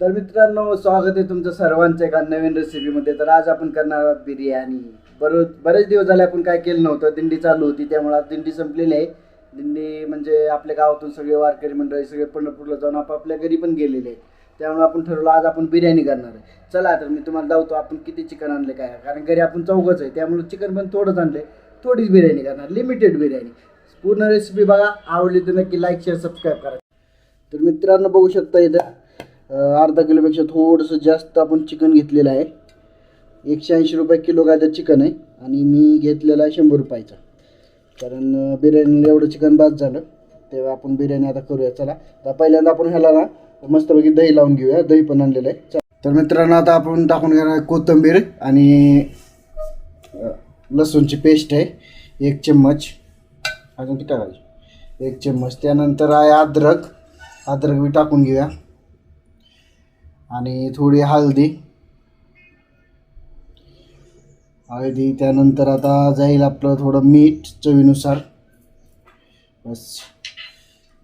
तर मित्रांनो स्वागत आहे तुमचं सर्वांचं एका नवीन रेसिपीमध्ये तर आज आपण करणार आहोत बिर्याणी. बरोच बरेच दिवस झाले आपण काय केलं नव्हतं. दिंडी चालू होती त्यामुळे आज दिंडी संपलेली आहे. दिंडी म्हणजे आपल्या गावातून सगळे वारकरी मंडळी सगळे पंढरपूरला जाऊन आपापल्या घरी पण गेलेले आहेत. त्यामुळे आपण ठरवलं आज आपण बिर्याणी करणार आहे. चला तर मी तुम्हाला दावतो आपण किती चिकन आणले काय कारण घरी आपण चौघच आहे त्यामुळे चिकन पण थोडंच आणले. थोडीच बिर्याणी करणार लिमिटेड बिर्याणी. पूर्ण रेसिपी बघा आवडली तर नक्की लाईक शेअर सबस्क्राईब करा. तर मित्रांनो बघू शकता इथं अर्धा किलोपेक्षा थोडंसं जास्त आपण चिकन घेतलेलं आहे. एकशे ऐंशी रुपये किलो काय तर चिकन आहे आणि मी घेतलेला आहे शंभर रुपयाचा. कारण बिर्याणीला एवढं चिकन बाद झालं तेव्हा आपण बिर्याणी आता करूया. चला तर पहिल्यांदा आपण ह्याला ना मस्तपैकी दही लावून घेऊया. दही पण आणलेलं आहे. चला. तर मित्रांनो आता आपण टाकून घेणार कोथिंबीर आणि लसूणची पेस्ट आहे. एक चम्मच. अजून किती टाकायची? एक चम्मच. त्यानंतर आहे अद्रक. अद्रक मी टाकून घेऊया. आणि थोडी हळदी. हळदी त्यानंतर आता जाईल आपलं थोडं मीठ चवीनुसार. बस.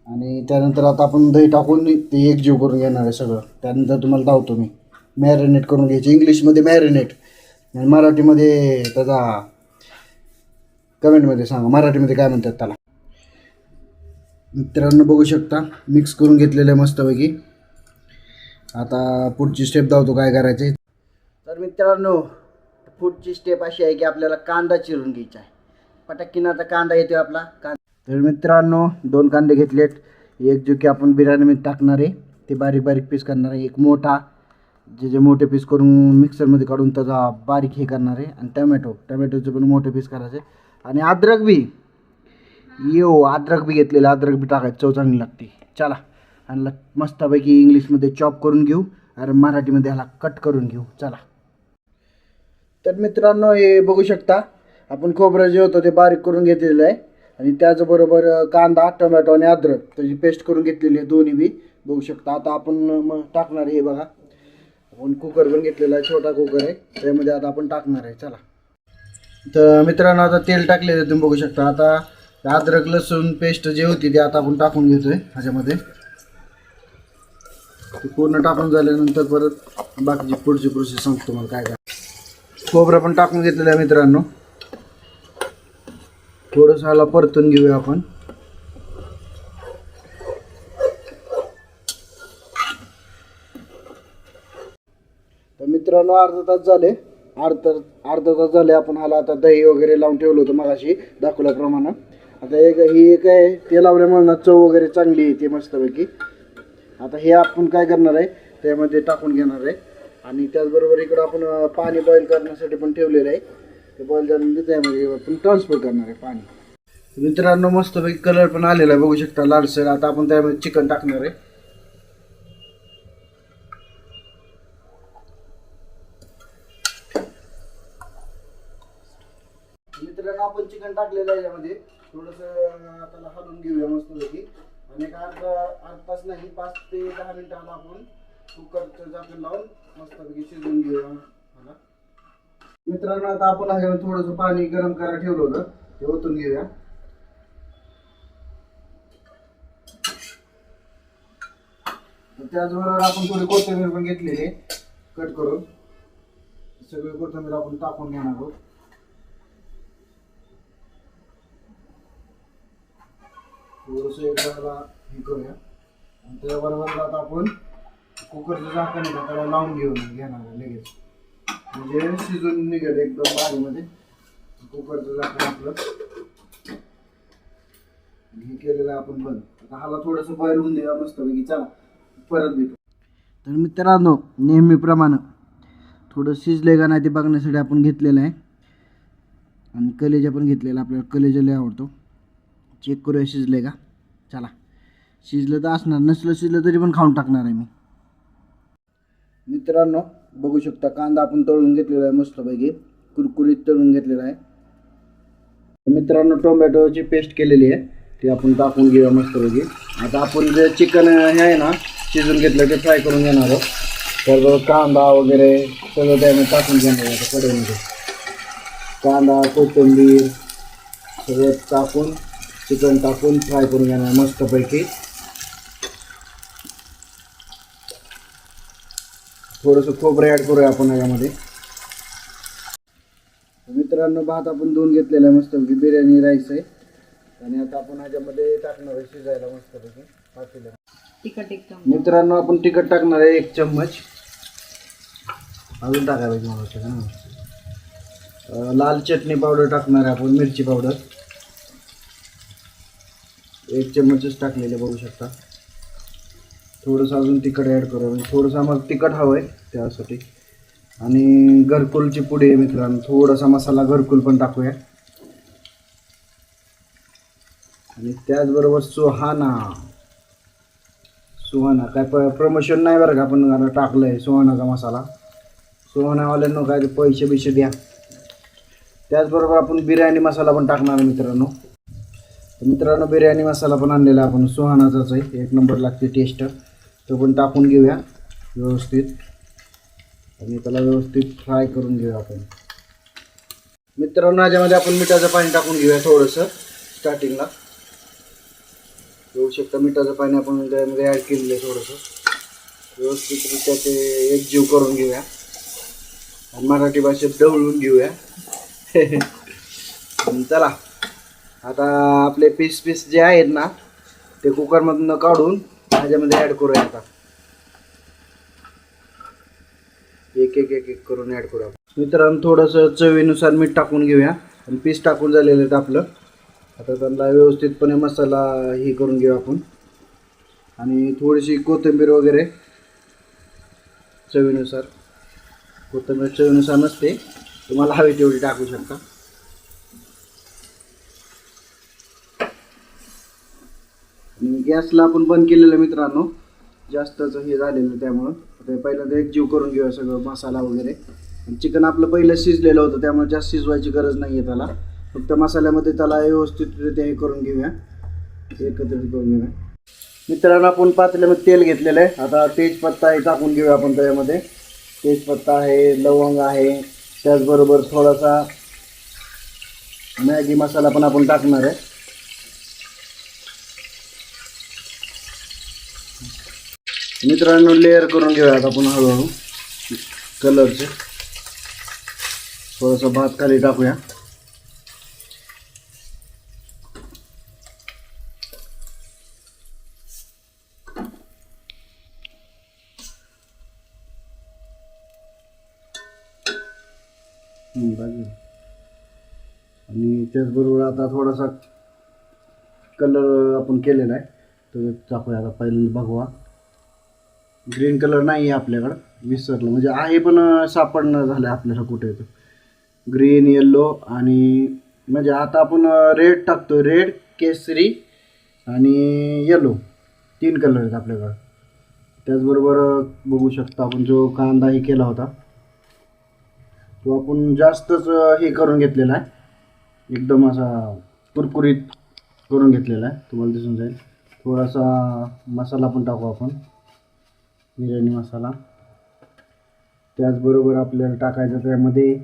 आणि त्यानंतर आता आपण दही टाकून ते एकजीव करून घेणार आहे सगळं. त्यानंतर तुम्हाला धावतो मी. मॅरिनेट करून घ्यायचे. इंग्लिशमध्ये मॅरिनेट आणि मराठीमध्ये त्याचा कमेंटमध्ये सांगा. मराठीमध्ये काय म्हणतात त्याला? मित्रांनो बघू शकता. मिक्स करून घेतलेलं आहे मस्तपैकी. आता पुढची स्टेप धावतो काय करायचे तर मित्रांनो पुढची स्टेप अशी आहे की आपल्याला कांदा चिरून घ्यायचा आहे. पटक्कीनाचा कांदा येतो आपला. कांदा तर मित्रांनो दोन कांदे घेतलेत. एक जो की आपण बिर्याणीमध्ये टाकणार आहे ते बारीक बारीक पीस करणार आहे. एक मोठा जे जे मोठे पीस करून मिक्सरमध्ये काढून त्याचा बारीक हे करणार आहे. आणि टमॅटो टमॅटोचे पण मोठे पीस करायचे आणि अद्रक बी. येऊ अद्रक बी घेतलेलं अद्रक बी टाकायचं. चव चांगली लागते. चला. आणि ल- मस्तपैकी इंग्लिशमध्ये चॉप करून घेऊ आणि मराठीमध्ये ह्याला कट करून घेऊ. चला. तर मित्रांनो हे बघू शकता आपण खोबरं जे होतं ते बारीक करून घेतलेलं आहे. आणि त्याचबरोबर कांदा टोमॅटो आणि अद्रक त्याची पेस्ट करून घेतलेली आहे दोन्ही बी. बघू शकता आता आपण मग टाकणार आहे हे बघा. आपण कुकर पण घेतलेला आहे छोटा कुकर आहे. त्यामध्ये आता आपण टाकणार आहे. चला. तर मित्रांनो आता तेल टाकलेलं आहे तुम्ही बघू शकता. आता अद्रक लसूण पेस्ट जे होती ती आता आपण टाकून घेतोय ह्याच्यामध्ये. पूर्ण टाकून झाल्यानंतर परत बाकीची पुढची प्रोसेस सांगतो तुम्हाला काय काय. खोबरं पण टाकून घेतलेलं आहे मित्रांनो. थोडंसं ह्याला परतून घेऊया आपण. तर मित्रांनो अर्धा तास झाले. अर्धा अर्धा तास झाले आपण ह्याला आता दही वगैरे लावून ठेवलं होतं मगाशी दाखवल्याप्रमाणे. आता एक ही एक आहे ते लावल्यामुळे ना चव वगैरे चांगली येते मस्तपैकी. आता हे आपण काय करणार आहे त्यामध्ये टाकून घेणार आहे. आणि त्याचबरोबर इकडं आपण पाणी बॉईल करण्यासाठी पण ठेवलेलं आहे. ते बॉईल झाल्यानंतर त्यामध्ये आपण ट्रान्सफर करणार आहे पाणी. मित्रांनो मस्तपैकी कलर पण आलेला आहे. बघू शकता लालसर. आता आपण त्यामध्ये चिकन टाकणार आहे. मित्रांनो आपण चिकन टाकलेलं आहे यामध्ये. थोडंसं त्याला हलवून घेऊया मस्तपैकी. आणि एक अर्धा अर्धा तास नाही पाच ते दहा मिनिटाला आपण. कुकरचं झाकण लावून मस्तपैकी शिजवून घेऊया. मला मित्रांनो आता आपण ह्याच्यावर थोडंसं पाणी गरम करायला ठेवलं होतं. ते ओतून घेऊया. त्याचबरोबर आपण थोडी कोथिंबीर पण घेतलेली कट करून. सगळी कोथिंबीर आपण टाकून घेणार आहोत. थोडंसं एकदा हे करूया. आणि त्याबरोबर आता आपण कुकरचं झाकण आहे ना त्याला लावून घेऊन घेणार आहे लगेच. म्हणजे शिजून निघेल एकदम बारीमध्ये. कुकरचं झाकण आपलं. हे केलेलं आपण बंद. आता हाला थोडंसं बॉईल होऊन देऊया मस्तपैकी. चला परत देतो तर मित्रांनो नेहमीप्रमाणे थोडं शिजले का नाही ते बघण्यासाठी आपण घेतलेलं आहे. आणि कलेजा पण घेतलेला आपल्याला कलेजा लय आवडतो. चेक करूया शिजलं आहे का? चला. शिजलं तर असणार नसलं शिजलं तरी पण खाऊन टाकणार आहे मी. मित्रांनो बघू शकता कांदा आपण तळून घेतलेला आहे मस्तपैकी. कुरकुरीत तळून घेतलेला आहे. मित्रांनो टोमॅटोची पेस्ट केलेली आहे. ती आपण टाकून घेऊया मस्तपैकी. आता आपण जे चिकन हे आहे ना शिजून घेतलं ते फ्राय करून घेणार आहोत. तर कांदा वगैरे सगळं त्यामध्ये टाकून घेणार आहे आता कांदा कोथिंबीर सगळं टाकून चिकन टाकून फ्राय करून घेणार मस्तपैकी. थोडंसं खोबरं ॲड करूया आपण याच्यामध्ये. मित्रांनो भात आपण धुवून घेतलेला आहे मस्तपैकी. बिर्याणी राईस आहे. आणि आता आपण ह्याच्यामध्ये टाकणार आहे शिजायला मस्तपैकी. पातेलं तिखट एकदम. मित्रांनो आपण तिखट टाकणार आहे एक चम्मच. अजून टाकायला पाहिजे मला. लाल चटणी पावडर टाकणार आहे आपण मिरची पावडर. एक चम्मचच टाकलेले बघू शकता. थोडंसं अजून तिखट ॲड करू. म्हणजे थोडंसं आम्हाला तिखट हवं आहे त्यासाठी. आणि घरकुलची पुडी आहे मित्रांनो. थोडासा मसाला घरकुल पण टाकूया. आणि त्याचबरोबर सुहाना. सुहाना. काय प प्रमोशन नाही बरं का आपण आता टाकलं आहे सुहानाचा मसाला. सुहानावाल्यांना काय पैसे बिसे द्या. त्याचबरोबर आपण बिर्याणी मसाला पण टाकणार आहे मित्रांनो. मित्रांनो बिर्याणी मसाला पण आणलेला आपण. सुहानाचाच आहे. एक नंबर लागते टेस्ट तो पण टाकून घेऊया व्यवस्थित. आणि त्याला व्यवस्थित फ्राय करून घेऊया आपण. मित्रांनो याच्यामध्ये आपण मिठाचं पाणी टाकून घेऊया थोडंसं स्टार्टिंगला येऊ शकता मिठाचं पाणी आपण त्यामध्ये ॲड केलेलं आहे थोडंसं. व्यवस्थितरित्या ते एकजीव करून घेऊया. आणि मराठी भाषेत ढवळून घेऊया. चला. आता आपले पीस पीस जे आहेत ना ते कुकरमधनं काढून ह्याच्यामध्ये ॲड करूया आता. एक एक एक एक करून ॲड करूया मित्रांनो थोडंसं चवीनुसार मीठ टाकून घेऊया. आणि पीस टाकून झालेलं आहेत आपलं. आता त्यांना व्यवस्थितपणे मसाला हे करून घेऊ आपण. आणि थोडीशी कोथिंबीर वगैरे चवीनुसार. कोथिंबीर चवीनुसार नसते. तुम्हाला हवी तेवढी टाकू शकता आणि गॅसला आपण बंद केलेलं मित्रांनो. जास्तच हे झालेलं त्यामुळं. आता पहिल्यांदा एक जीव करून घेऊया सगळं मसाला वगैरे. चिकन आपलं पहिलं शिजलेलं होतं त्यामुळे जास्त शिजवायची गरज नाही आहे त्याला. फक्त मसाल्यामध्ये त्याला व्यवस्थितरित्या हे करून घेऊया. एकत्रित करून घेऊया. मित्रांनो आपण पातळीमध्ये तेल घेतलेलं आहे. आता तेजपत्ता हे टाकून घेऊया आपण त्याच्यामध्ये. तेजपत्ता आहे लवंग आहे. त्याचबरोबर थोडासा मॅगी मसाला पण आपण टाकणार आहे. मित्रांनो लेअर करून घेऊया आता आपण हळूहळू. कलरचे. थोडासा भात खाली टाकूया. आणि त्याचबरोबर आता थोडासा कलर आपण केलेला आहे. तो टाकूया आता पहिल्यांदा भगवा ग्रीन कलर नाही आहे आपल्याकडं विसरलं. म्हणजे आहे पण सापडणं झालं आपल्याला कुठे तर. ग्रीन येल्लो आणि म्हणजे आता आपण रेड टाकतो रेड केसरी आणि येलो तीन कलर आहेत आपल्याकडं. त्याचबरोबर बघू शकता आपण जो कांदा हे केला होता तो आपण जास्तच हे करून घेतलेला आहे. एकदम असा कुरकुरीत करून घेतलेला आहे. तुम्हाला दिसून जाईल. थोडासा मसाला पण टाकू आपण. बिर्याणी मसाला. त्याचबरोबर आपल्याला टाकायचं त्यामध्ये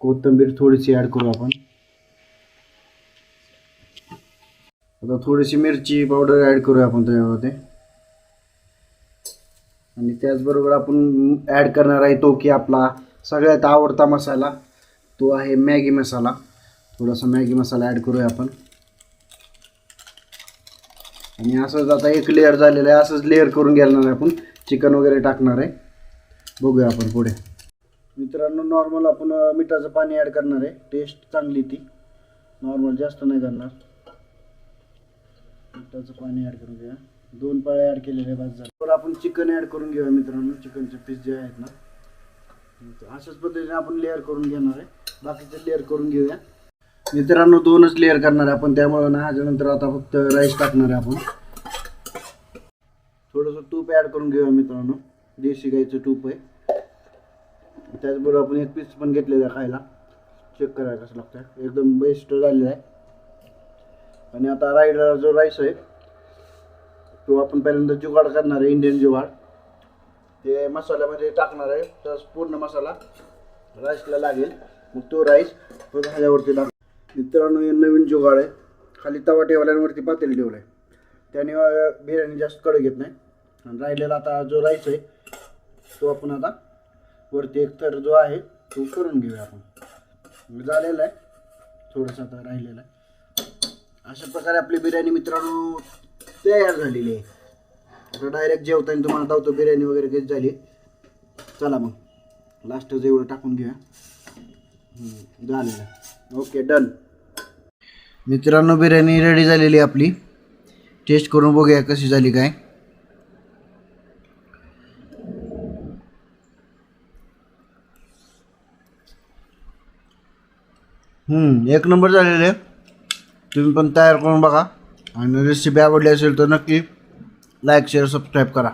कोथिंबीर थोडीशी ॲड करू आपण. आता थोडीशी मिरची पावडर ॲड करूया आपण त्याच्यामध्ये आणि त्याचबरोबर आपण ॲड करणार आहे तो की आपला सगळ्यात आवडता मसाला तो आहे मॅगी मसाला. थोडासा मॅगी मसाला ॲड करूया आपण. आणि असंच आता एक लेअर झालेलं आहे. असंच लेअर करून घेणार आहे आपण. चिकन वगैरे टाकणार आहे. बघूया आपण पुढे. मित्रांनो नॉर्मल आपण मिठाचं पाणी ॲड करणार आहे. टेस्ट चांगली ती. नॉर्मल जास्त नाही करणार. मिठाचं पाणी ॲड करून घेऊया. दोन पाळे ॲड केलेले आहे बस झालं. तर आपण चिकन ॲड करून घेऊया मित्रांनो. चिकनचे पीस जे आहेत ना. अशाच पद्धतीने आपण लेअर करून घेणार आहे. बाकीचे लेअर करून घेऊया. मित्रांनो दोनच लेअर करणार आहे आपण. त्यामुळे ना ह्याच्यानंतर आता फक्त राईस टाकणार आहे आपण. थोडंसं तूप ॲड करून घेऊया मित्रांनो. देशी गाईचं तूप आहे. त्याचबरोबर आपण एक पीस पण घेतलेलं आहे खायला. चेक करायला कसं लागतं एकदम बेस्ट झालेलं आहे. आणि आता राईडर जो राईस आहे तो आपण पहिल्यांदा जुगाड करणार आहे इंडियन जुगाड. ते मसाल्यामध्ये टाकणार आहे. तर पूर्ण मसाला राईसला लागेल. मग तो राईस तो ह्याच्यावरती मित्रांनो हे नवीन जुगाड आहे. खाली तवा ठेवल्यावरती पातेल ठेवलं आहे त्याने बिर्याणी जास्त कडक घेत नाही. आणि राहिलेला आता जो राईस आहे तो आपण आता वरती एक थर जो आहे तो करून घेऊया आपण. म्हणजे झालेला आहे. थोडंसं आता राहिलेला आहे. अशा प्रकारे आपली बिर्याणी मित्रांनो तयार झालेली आहे. आता डायरेक्ट जेवताना तुम्हाला धावतो बिर्याणी वगैरे घेत झाली चला मग. लास्टच एवढं टाकून घेऊया. झालेलं ओके डन मित्रांनो बिर्याणी रेडी झालेली आहे आपली. टेस्ट करून बघूया कशी झाली काय. एक नंबर झालेले आहे. तुम्ही पण तयार करून बघा. आणि रेसिपी आवडली असेल तर नक्की लाईक शेअर सबस्क्राईब करा.